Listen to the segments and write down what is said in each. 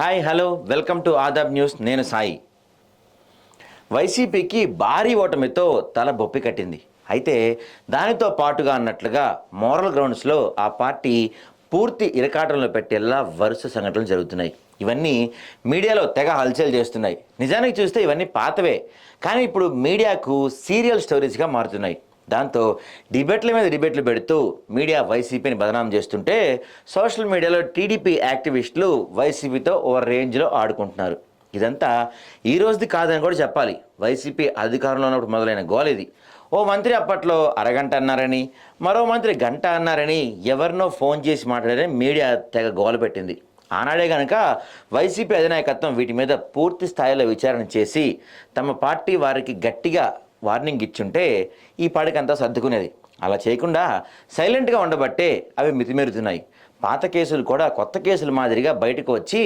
Hi hello welcome to Adaab news. నేను సాయి. వైసీపీకి భారీ ఓటమితో తల బొప్పి కట్టింది. అయితే దానితో పాటుగా అన్నట్లుగా మోరల్ గ్రౌండ్స్లో ఆ పార్టీ పూర్తి ఇరకాటంలో పెట్టేలా వరుస సంఘటనలు జరుగుతున్నాయి. ఇవన్నీ మీడియాలో తెగ హల్చల్ చేస్తున్నాయి. నిజానికి చూస్తే ఇవన్నీ పాతవే. కానీ ఇప్పుడు మీడియాకు సీరియల్ స్టోరీస్గా మారుతున్నాయి. దాంతో డిబేట్ల మీద డిబేట్లు పెడుతూ మీడియా వైసీపీని బదనాం చేస్తుంటే సోషల్ మీడియాలో టీడీపీ యాక్టివిస్టులు వైసీపీతో ఓ రేంజ్లో ఆడుకుంటున్నారు. ఇదంతా ఈ రోజుది కాదని కూడా చెప్పాలి. వైసీపీ అధికారంలో ఉన్నప్పుడు మొదలైన గోల్ ఇది ఓ మంత్రి అప్పట్లో అరగంట అన్నారని మరో మంత్రి గంట అన్నారని ఎవరినో ఫోన్ చేసి మాట్లాడారని మీడియా తెగ గోల పెట్టింది. ఆనాడే గనక వైసీపీ అధినాయకత్వం వీటి మీద పూర్తి స్థాయిలో విచారణ చేసి తమ పార్టీ వారికి గట్టిగా వార్నింగ్ ఇచ్చుంటే ఈ పాడికంతా సర్దుకునేది. అలా చేయకుండా సైలెంట్గా ఉండబట్టే అవి మితిమెరుతున్నాయి. పాత కేసులు కూడా కొత్త కేసుల మాదిరిగా బయటకు వచ్చి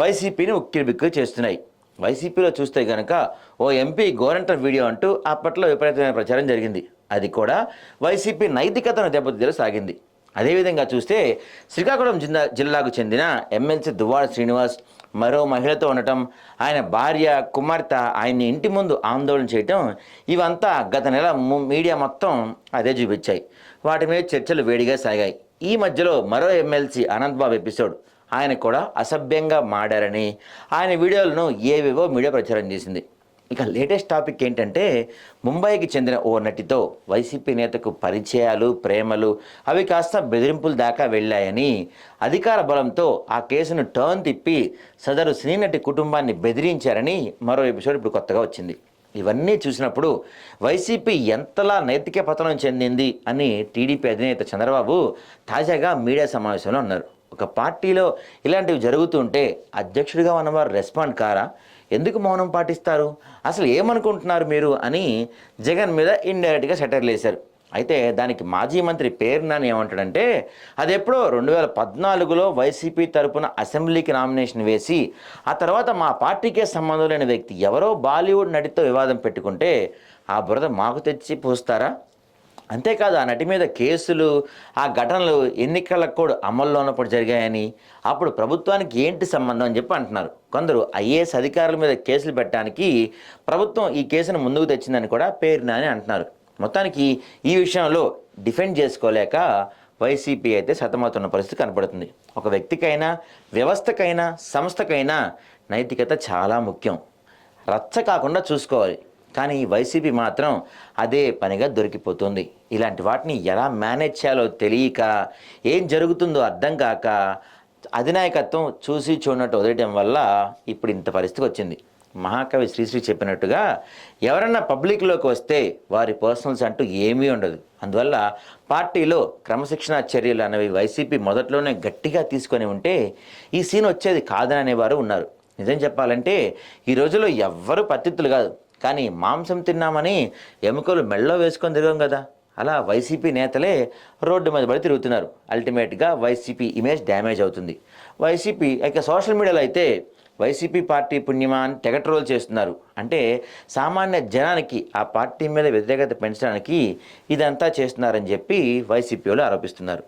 వైసీపీని ఉక్కిరిబిక్కిరి చేస్తున్నాయి. వైసీపీలో చూస్తే కనుక ఓ ఎంపీ గోరంటర్ వీడియో అంటూ అప్పట్లో విపరీతమైన ప్రచారం జరిగింది. అది కూడా వైసీపీ నైతికతను దెబ్బతీయలు సాగింది. అదేవిధంగా చూస్తే శ్రీకాకుళం జిల్లా జిల్లాకు చెందిన ఎమ్మెల్సీ దువ్వాడ శ్రీనివాస్ మరో మహిళతో ఉండటం ఆయన భార్య కుమార్తె ఆయన్ని ఇంటి ముందు ఆందోళన చేయటం ఇవంతా గత నెల మీడియా మొత్తం అదే చూపించాయి. వాటి మీద చర్చలు వేడిగా సాగాయి. ఈ మధ్యలో మరో ఎమ్మెల్సీ అనంత్ బాబు ఎపిసోడ్. ఆయన కూడా అసభ్యంగా మాడారని. ఆయన వీడియోలను ఏవేవో మీడియా ప్రచారం చేసింది. ఇక లేటెస్ట్ టాపిక్ ఏంటంటే ముంబైకి చెందిన ఓ నటితో వైసీపీ నేతకు పరిచయాలు ప్రేమలు అవి కాస్త బెదిరింపుల దాకా వెళ్ళాయని అధికార బలంతో ఆ కేసును టర్న్ తిప్పి సదరు సినీ నటి కుటుంబాన్ని బెదిరించారని మరో ఎపిసోడ్ ఇప్పుడు కొత్తగా వచ్చింది. ఇవన్నీ చూసినప్పుడు వైసీపీ ఎంతలా నైతిక పతనం చెందింది అని టీడీపీ అధినేత చంద్రబాబు తాజాగా మీడియా సమావేశంలో అన్నారు. ఒక పార్టీలో ఇలాంటివి జరుగుతుంటే అధ్యక్షుడిగా ఉన్నవారు రెస్పాండ్ కారా? ఎందుకు మౌనం పాటిస్తారు? అసలు ఏమనుకుంటున్నారు మీరు? అని జగన్ మీద ఇండైరెక్ట్గా సెటర్లు వేశారు అయితే దానికి మాజీ మంత్రి పేరు నాని ఏమంటాడంటే అది ఎప్పుడో రెండు వేల పద్నాలుగులో వైసీపీ తరపున అసెంబ్లీకి నామినేషన్ వేసి ఆ తర్వాత మా పార్టీకే సంబంధం లేని వ్యక్తి ఎవరో బాలీవుడ్ నటితో వివాదం పెట్టుకుంటే ఆ బురద మాకు తెచ్చి పూస్తారా? అంతేకాదు ఆ నటి మీద కేసులు ఆ ఘటనలు ఎన్నికల కోడ్ అమల్లో ఉన్నప్పుడు జరిగాయని అప్పుడు ప్రభుత్వానికి ఏంటి సంబంధం అని చెప్పి అంటున్నారు. కొందరు ఐఏఎస్ అధికారుల మీద కేసులు పెట్టడానికి ప్రభుత్వం ఈ కేసును ముందుకు తెచ్చిందని కూడా పేరున అని అంటున్నారు. మొత్తానికి ఈ విషయంలో డిఫెండ్ చేసుకోలేక వైసీపీ అయితే సతమవుతున్న పరిస్థితి కనపడుతుంది. ఒక వ్యక్తికైనా వ్యవస్థకైనా సంస్థకైనా నైతికత చాలా ముఖ్యం. రచ్చ కాకుండా చూసుకోవాలి. కానీ వైసీపీ మాత్రం అదే పనిగా దొరికిపోతుంది. ఇలాంటి వాటిని ఎలా మేనేజ్ చేయాలో తెలియక ఏం జరుగుతుందో అర్థం కాక అధినాయకత్వం చూసి చూడనట్టు వదిలేయడం వల్ల ఇప్పుడు ఇంత పరిస్థితి వచ్చింది. మహాకవి శ్రీశ్రీ చెప్పినట్టుగా ఎవరన్నా పబ్లిక్లోకి వస్తే వారి పర్సనల్స్ అంటూ ఏమీ ఉండదు. అందువల్ల పార్టీలో క్రమశిక్షణ చర్యలు అనేవి వైసీపీ మొదట్లోనే గట్టిగా తీసుకొని ఉంటే ఈ సీన్ వచ్చేది కాదని అనేవారు ఉన్నారు. నిజం చెప్పాలంటే ఈ రోజుల్లో ఎవ్వరూ పత్తిత్తులు కాదు. కానీ మాంసం తిన్నామని ఎముకలు మెళ్ళో వేసుకొని తిరగం కదా. అలా వైసీపీ నేతలే రోడ్డు మీద పడి తిరుగుతున్నారు. అల్టిమేట్గా వైసీపీ ఇమేజ్ డ్యామేజ్ అవుతుంది. వైసీపీ ఇక సోషల్ మీడియాలో అయితే వైసీపీ పార్టీ పుణ్యమా అని తెగ ట్రోల్ చేస్తున్నారు. అంటే సామాన్య జనానికి ఆ పార్టీ మీద వ్యతిరేకత పెంచడానికి ఇదంతా చేస్తున్నారని చెప్పి వైసీపీ వాళ్ళు ఆరోపిస్తున్నారు.